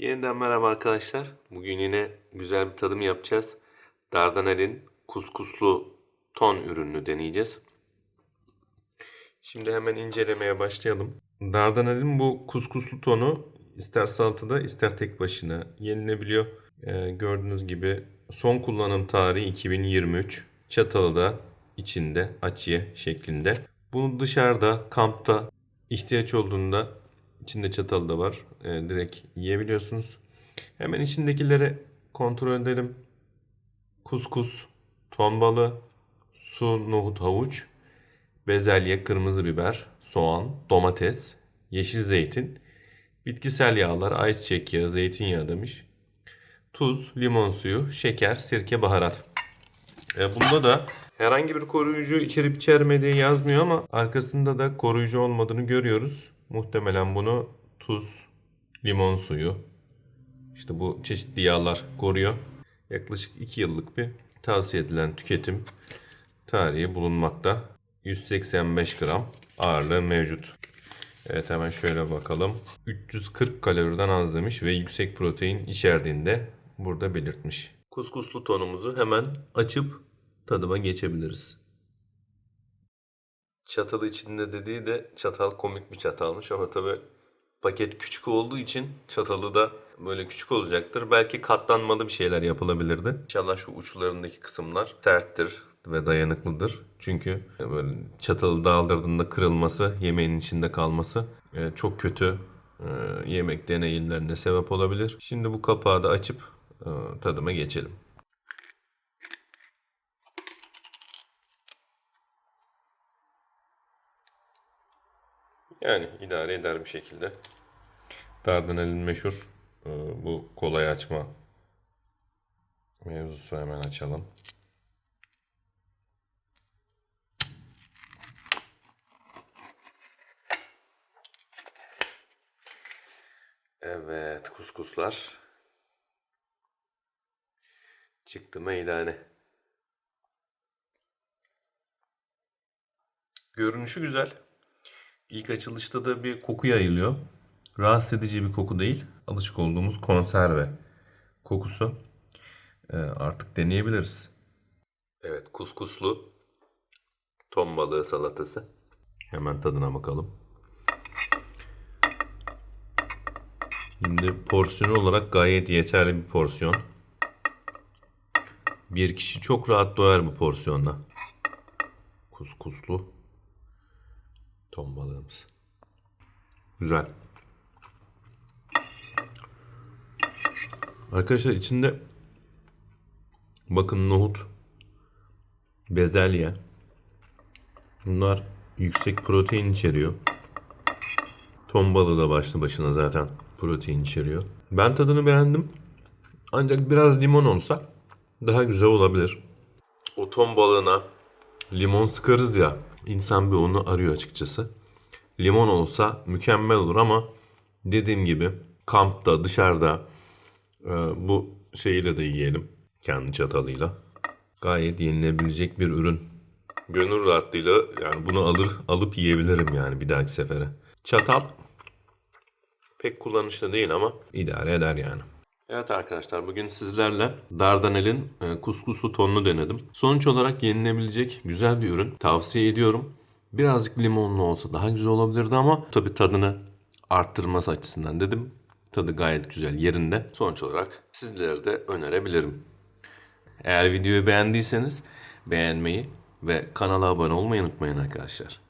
Yeniden merhaba arkadaşlar. Bugün yine güzel bir tadım yapacağız. Dardanel'in kuskuslu ton ürününü deneyeceğiz. Şimdi hemen incelemeye başlayalım. Dardanel'in bu kuskuslu tonu ister salatada ister tek başına yenilebiliyor. Ee, gördüğünüz gibi son kullanım tarihi 2023. Çatalı da içinde açıya şeklinde. Bunu dışarıda kampta ihtiyaç olduğunda içinde çatalı da var. Ee, direkt yiyebiliyorsunuz. Hemen içindekileri kontrol edelim. Kuskus, ton balığı, su, nohut, havuç, bezelye, kırmızı biber, soğan, domates, yeşil zeytin, bitkisel yağlar, ayçiçek yağı, zeytinyağı demiş. Tuz, limon suyu, şeker, sirke, baharat. E, bunda da herhangi bir koruyucu içerip içermediği yazmıyor ama arkasında da koruyucu olmadığını görüyoruz. Muhtemelen bunu tuz, limon suyu, işte bu çeşitli yağlar koruyor. Yaklaşık 2 yıllık bir tavsiye edilen tüketim tarihi bulunmakta. 185 gram ağırlığı mevcut. Evet hemen şöyle bakalım. 340 kaloriden az demiş ve yüksek protein içerdiğinde burada belirtmiş. Kuskuslu tonumuzu hemen açıp tadıma geçebiliriz. Çatalı içinde dediği de çatal komik bir çatalmış ama tabi paket küçük olduğu için çatalı da böyle küçük olacaktır. Belki katlanmalı bir şeyler yapılabilirdi. İnşallah şu uçlarındaki kısımlar serttir ve dayanıklıdır. Çünkü böyle çatalı daldırdığında kırılması, yemeğin içinde kalması e, çok kötü e, yemek deneyimlerine sebep olabilir. Şimdi bu kapağı da açıp e, tadıma geçelim. Yani idare eder bir şekilde. Dardanel'in meşhur e, bu kolay açma mevzusu hemen açalım. Evet kuskuslar çıktı meydane. Görünüşü güzel. İlk açılışta da bir koku yayılıyor. Rahatsız edici bir koku değil. Alışık olduğumuz konserve kokusu. Ee, artık deneyebiliriz. Evet kuskuslu ton balığı salatası. Hemen tadına bakalım. Şimdi porsiyon olarak gayet yeterli bir porsiyon. Bir kişi çok rahat doyar bu porsiyonla. Kuskuslu ton balığımız. Güzel. Arkadaşlar içinde bakın nohut, bezelye. Bunlar yüksek protein içeriyor. Ton balığı da başlı başına zaten protein içeriyor. Ben tadını beğendim. Ancak biraz limon olsa daha güzel olabilir. O ton balığına limon sıkarız ya. İnsan bir onu arıyor açıkçası. Limon olsa mükemmel olur ama dediğim gibi kampta dışarıda e, bu şeyiyle de yiyelim. Kendi çatalıyla. Gayet yenilebilecek bir ürün. Gönül rahatlığıyla yani bunu alır alıp yiyebilirim yani bir dahaki sefere. Çatal pek kullanışlı değil ama idare eder yani. Evet arkadaşlar bugün sizlerle Dardanel'in e, kuskuslu tonunu denedim. Sonuç olarak yenilebilecek güzel bir ürün. Tavsiye ediyorum. Birazcık limonlu olsa daha güzel olabilirdi ama tabii tadını arttırması açısından dedim. Tadı gayet güzel yerinde. Sonuç olarak sizlere de önerebilirim. Eğer videoyu beğendiyseniz beğenmeyi ve kanala abone olmayı unutmayın arkadaşlar.